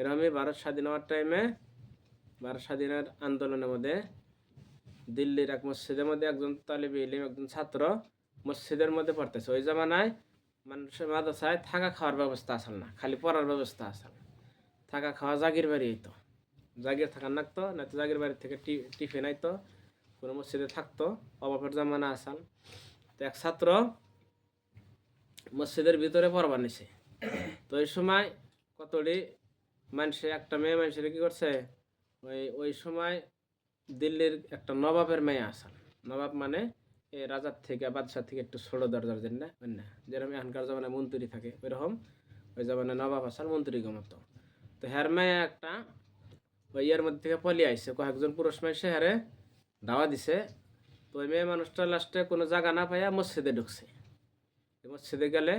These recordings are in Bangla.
এরকমই ভারত স্বাধীন হওয়ার টাইমে ভারত স্বাধীনের আন্দোলনের মধ্যে দিল্লির এক মসজিদের মধ্যে একজন তালিব ইলিম একজন ছাত্র মসজিদের মধ্যে পড়তেছে। ওই জামানায় মানুষের মাদ্রাসায় থাকা খাওয়ার ব্যবস্থা আসল না, খালি পড়ার ব্যবস্থা আসল থাকা খাওয়া জাগির বাড়ি হইতো। জাগির থাকার নাকতো না তো জাগির বাড়ি থেকে টিফিন আইতো, কোনো মসজিদে থাকতো অবাপের জামানা আসাল তো এক ছাত্র মসজিদের ভিতরে পড়বার নিছে। তো ওই সময় কতটি মানুষে, একটা মেয়ে মানুষের কি করছে? ওই ওই সময় দিল্লির একটা নবাবের মেয়ে আসাল নবাব মানে এ রাজার থেকে বাদশাহ থেকে একটু ছোট দরজার জন্য অন্য যেরকম এখনকার জমানায় মন্ত্রী থাকে, ওইরকম। ওই জমানায় নবাব আসাল মন্ত্রী গমতো তো হ্যার মেয়ে একটা ওই ইয়ের মধ্যে থেকে পলিয়ে আইসে কয়েকজন পুরুষ মানুষে হ্যারে দাওয়া দিছে। তো ওই মেয়ে মানুষটা লাস্টে কোনো জায়গা না পাইয়া মসজিদে ঢুকছে। মসজিদে গেলে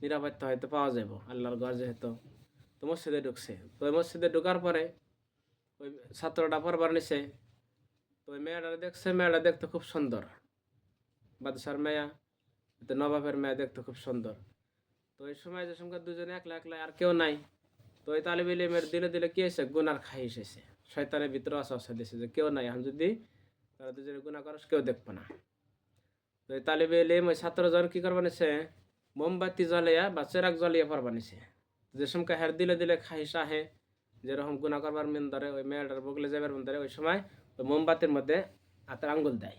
নিরাপত্তা হয়তো পাওয়া যাব আল্লাহর ঘর যেহেতু। তো মসজিদে ঢুকছে। তো মসজিদে ঢোকার পরে ওই ছাত্রটা পরবার নিছে। তো ওই মেয়েটা দেখছে, মেয়েটা দেখতে খুব সুন্দর। বাদশার মেয়া, তো নবাবের মেয়া দেখতে খুব সুন্দর। তো ওই সময় যে সঙ্গে দুজনে একলা একলা আর কেউ নাই, তো ওই তালিব ইলিমের দিলে দিলে কি হয়েছে? গুনার খাই এসেছে শয়তানের ভিতরে আশা দিছে যে কেউ নাই, এখন যদি তারা দুজনে গুণা করস, কেউ দেখবে না। তো এই তালিবে ইলিম ওই ছাত্রজন কি করবা নিছে? মোমবাতি জ্বালিয়া বা চেরাক জ্বালিয়া পড়বা নিছে যে সময় হের দিলে দিলে খাইস আহে যেরকম গুণা করবার মেন ধরে ওই মেয়েটার বগলে যাবার মেন ধরে ওই সময় ওই মোমবাতির মধ্যে হাতের আঙ্গুল দেয়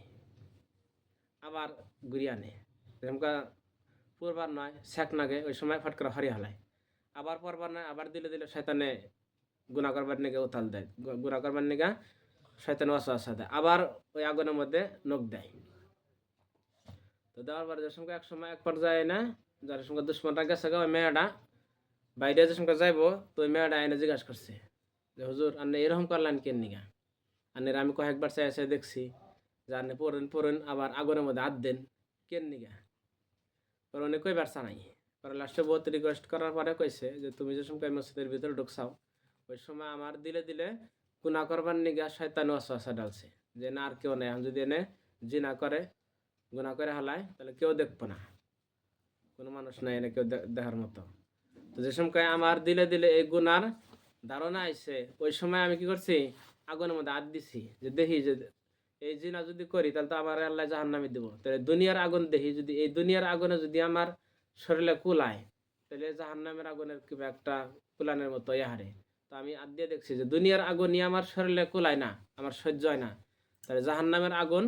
আবার ঘুরিয়ে আনে যেমকা পূর্বার নয় শেখ নাগে ওই সময় ফট করে হরিয়া হলায় আবার পরবার নয় আবার দিলে দিলে শয়তানে গুণা করবার নিগে উতাল দেয় গুণা করবার নিগা শয়তানে অসা দেয় আবার ওই আগুনের মধ্যে নখ দেয় তো দেওয়ার পরে যে সঙ্গে এক সময় এক পর্যায়ে না যার সঙ্গে দুশ্মনটা গেছে ওই মেয়েটা বাইরে যে সঙ্গে যাইবো, তো মেয়েটা এনে জিজ্ঞাসা করছে যে, হুজুর আপনি এরকম করলেন কেন নিগা? আনের আমি কয়েকবার চাই চাই দেখছি যে আপনি পড়েন পড়েন, আবার আগুনের মধ্যে হাত দেন, কেন নিগা? পরে উনি কইবার নাই পরে লাস্টে বহুত রিকোয়েস্ট করার পরে কইছে যে, তুমি যে সময় মসজিদের ভিতরে ঢুকছাও, ওই সময় আমার দিলে দিলে গুণা করবার নিগা শয়তান অসা ডালছে যে না, আর কেউ নেই। আমি যদি এনে জিনা করে গুণা করে হালায় তাহলে কেউ দেখব না। কোনো মানুষ নাই এনে কেউ দেখার মতো। তো যে সময় আমার দিলে দিলে এই গুনার ধারণা আইছে, ওই সময় আমি কি করছি? আগুনের মধ্যে হাত দিছি। যে দেখি যে এই জিনা যদি করি, তাহলে তো আমার আল্লাহ জাহান নামে দেবো। তাহলে দুনিয়ার আগুন দেখি যদি, এই দুনিয়ার আগুনে যদি আমার শরীরে কুলায়, তাহলে জাহান নামের আগুনের কিবা একটা কুলানের মতো ইহারে তো আমি আদ দিয়ে দেখছি যে দুনিয়ার আগুনই আমার শরীরে কুলায় না, আমার সহ্য হয় না। তাহলে জাহান নামের আগুন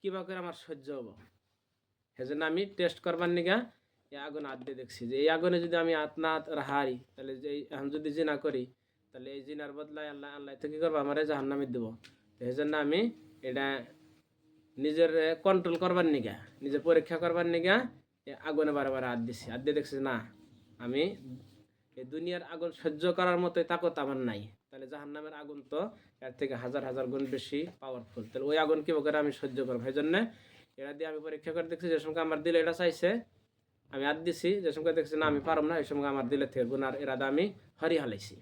কিবা করে আমার সহ্য হব? সেজন্য আমি টেস্ট করবার নিগা এই আগুন হাত দিয়ে দেখছি যে এই আগুনে যদি আমি না হারি তাহলে যে এই- এখন যদি জিনা করি, তাহলে এই জিনার বদলায় আল্লাহ আল্লাহ তো কি করব? আমার জাহান নামে দেবো। তো সেই জন্য আমি এটা নিজের কন্ট্রোল করবার নিগা, নিজে পরীক্ষা করবার নিগা এই আগুনে বারে বারে হাত দিছি। হাত দিয়ে দেখছি না, আমি এই দুনিয়ার আগুন সহ্য করার মতোই তাকত আমার নাই। তাহলে জাহান নামের আগুন তো এর থেকে হাজার হাজার গুণ বেশি পাওয়ারফুল তাহলে ওই আগুন কি করে আমি সহ্য করব? সেই জন্যে এটা দিয়ে আমি পরীক্ষা করে দেখছি যে সময় আমার দিলে এটা চাইছে আমি হাত দিছি, যে সময় দেখছি না, আমি পারব না। এই সময় আমার দিলে থেকে গুনার এরাদা আমি হরি হালাইছি।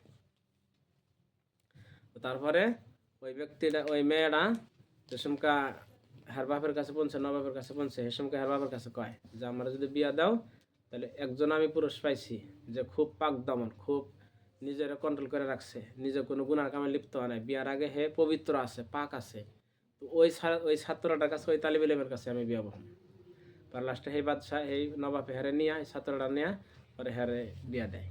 তারপরে ওই ব্যক্তিটা, ওই মেয়েটা যে সমকা হার বাপের কাছে পৌঁছে নবাবের কাছে পৌঁছে সে সময় হার বাপের কাছে কয় যে, আমার যদি বিয়া দাও, তাহলে একজন আমি পুরুষ পাইছি যে খুব পাক দমন, খুব নিজের কন্ট্রোল করে রাখছে, নিজে কোনো গুণার কামে লিপ্ত হয় নাই। বিয়ার আগে হে পবিত্র আছে, পাক আছে। তো ওই ওই ছাত্রটার কাছে, ওই তালিব ইলেমের কাছে আমি বিয়া বহম পর লাস্টে সেই বাদশাহ এই নবাব হেরে নিয়ে ছাত্রটা নিয়ে পরে হেরে বিয়া দেয়।